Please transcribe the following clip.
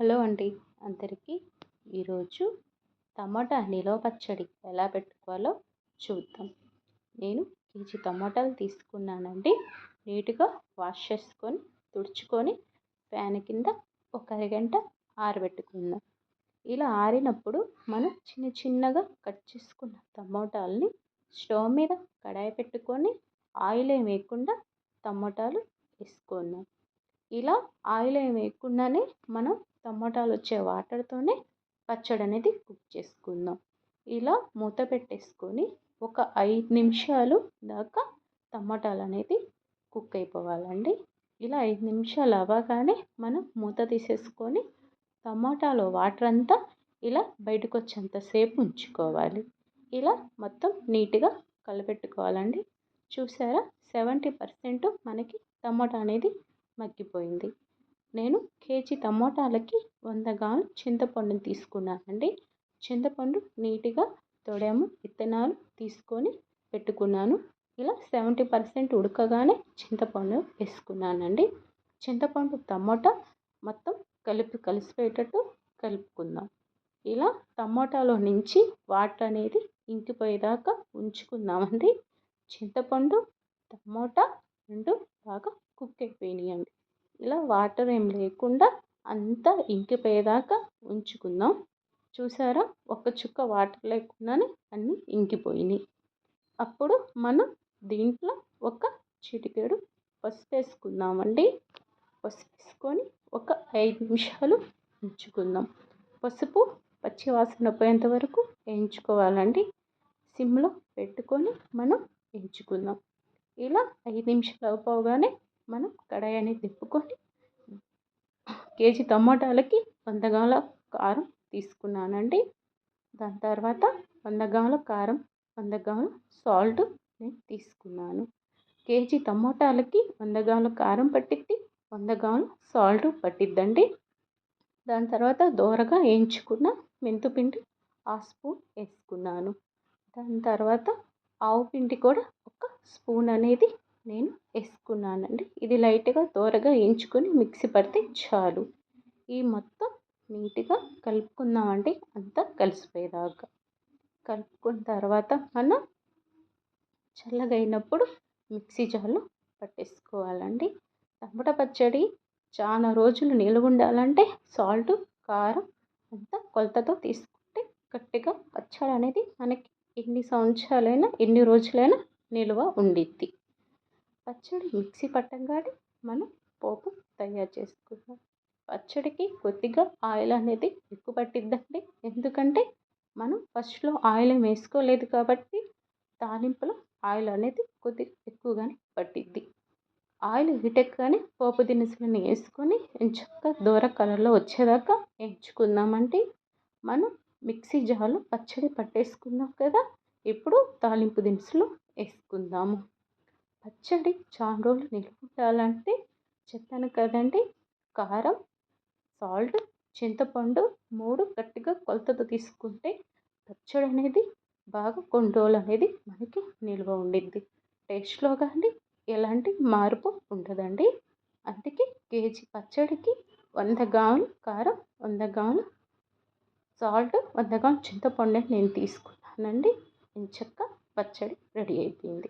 Hello అండి. అందరికీ ఈరోజు టమాటా నిలవ పచ్చడి ఎలా పెట్టుకోవాలో చూద్దాం. నేను కేజీ టమాటాలు తీసుకున్నానండి. నీట్గా వాష్ చేసుకొని తుడుచుకొని ఫ్యాన్ కింద ఒక అరగంట ఆరబెట్టుకుందాం. ఇలా ఆరినప్పుడు మనం చిన్న చిన్నగా కట్ చేసుకున్న టమోటాలని స్టవ్ మీద కడాయి పెట్టుకొని ఆయిల్ ఏమి వేయకుండా టమోటాలు వేసుకుందాం. ఇలా ఆయిల్ ఏమి వేయకుండానే మనం టమోటాలు వచ్చే వాటర్తోనే పచ్చడి అనేది కుక్ చేసుకుందాం. ఇలా మూత పెట్టేసుకొని ఒక ఐదు నిమిషాలు దాకా టమాటాలు అనేది కుక్ అయిపోవాలండి. ఇలా ఐదు నిమిషాలు అవ్వగానే మనం మూత తీసేసుకొని టమాటాలో వాటర్ అంతా ఇలా బయటకు వచ్చేంతసేపు ఉంచుకోవాలి. ఇలా మొత్తం నీట్గా కలపెట్టుకోవాలండి. చూసారా? సెవెంటీ పర్సెంట్ మనకి టమాటా అనేది మగ్గిపోయింది. నేను కేజీ టమోటాలకి వంద గ్రాములు చింతపండుని తీసుకున్నానండి చింతపండు నీట్గా తొడాము విత్తనాలు తీసుకొని పెట్టుకున్నాను. ఇలా సెవెంటీ పర్సెంట్ ఉడకగానే చింతపండు వేసుకున్నానండి. చింతపండు టమోటా మొత్తం కలిపి కలిసిపోయేటట్టు కలుపుకుందాం. ఇలా టమోటాలో నుంచి వాటర్ అనేది ఇంకిపోయేదాకా ఉంచుకుందామండి. చింతపండు టమోటా రెండు బాగా కుక్ అయిపోయినాయండి. ఇలా వాటర్ ఏం లేకుండా అంతా ఇంకిపోయేదాకా ఉంచుకుందాం. చూసారా? ఒక చుక్క వాటర్ లేకుండానే అన్నీ ఇంకిపోయినాయి. అప్పుడు మనం దీంట్లో ఒక చిటికెడు పసుపు వేసుకుందామండి. పసుపు వేసుకొని ఒక ఐదు నిమిషాలు ఉంచుకుందాం. పసుపు పచ్చివాసన పోయేంత వరకు వేయించుకోవాలండి. సిమ్లో పెట్టుకొని మనం వేయించుకుందాం. ఇలా ఐదు నిమిషాలు అయిపోగానే మనం కడాయి అనేది తిప్పుకొని కేజీ టమాటాలకి వంద గ్రాముల కారం తీసుకున్నానండి. దాని తర్వాత వంద గ్రాముల కారం వంద గ్రాముల సాల్ట్ నేను తీసుకున్నాను. కేజీ టమోటాలకి వంద గ్రాముల కారం పట్టిద్ది వంద గ్రాముల సాల్ట్ పట్టిద్దండి. దాని తర్వాత దోరగా వేయించుకున్న మెంతుపిండి ఆ స్పూన్ వేసుకున్నాను. దాని తర్వాత ఆవు పిండి కూడా ఒక స్పూన్ అనేది నేను వేసుకున్నానండి. ఇది లైట్గా దోరగా వేయించుకొని మిక్సీ పడితే చాలు. ఈ మొత్తం నీట్గా కలుపుకుందామండి అంతా కలిసిపోయేదాకా. కలుపుకున్న తర్వాత మనం చల్లగైనప్పుడు అయినప్పుడు మిక్సీ జార్లో పట్టేసుకోవాలండి. టమాటా పచ్చడి చాలా రోజులు నిలువ ఉండాలంటే సాల్ట్ కారం అంతా కొలతతో తీసుకుంటే గట్టిగా పచ్చడి అనేది మనకి ఎన్ని సంవత్సరాలైనా ఎన్ని రోజులైనా నిల్వ ఉండిద్ది. పచ్చడి మిక్సీ పట్టంగానే మనం పోపు తయారు చేసుకుందాం. పచ్చడికి కొద్దిగా ఆయిల్ అనేది ఎక్కువ పట్టిద్దండి. ఎందుకంటే మనం ఫస్ట్లో ఆయిల్ ఏం వేసుకోలేదు కాబట్టి తాలింపులో ఆయిల్ అనేది కొద్దిగా ఎక్కువగానే పట్టిద్ది. ఆయిల్ హీట్ ఎక్కగానే పోపు దినుసులను వేసుకొని చక్కగా దూర కలర్లో వచ్చేదాకా వేయించుకుందామంటే మనం మిక్సీ జార్లో పచ్చడి పట్టేసుకున్నాం కదా ఇప్పుడు తాలింపు దినుసులు వేసుకుందాము. పచ్చడి చాలా రోజులు నిల్వ ఉండాలంటే చెప్పాను కదండి. కారం సాల్ట్ చింతపండు మూడు గట్టిగా కొలతతో తీసుకుంటే పచ్చడి అనేది బాగా కొన్ని రోజులు అనేది మనకి నిల్వ ఉండిద్ది. టేస్ట్లో కానీ ఎలాంటి మార్పు ఉండదండి. అందుకే కేజీ పచ్చడికి వంద గ్రాములు కారం వంద గ్రాములు సాల్ట్ వంద గ్రాములు చింతపండు నేను తీసుకున్నానండి. ఇంచక్క పచ్చడి రెడీ అయిపోయింది.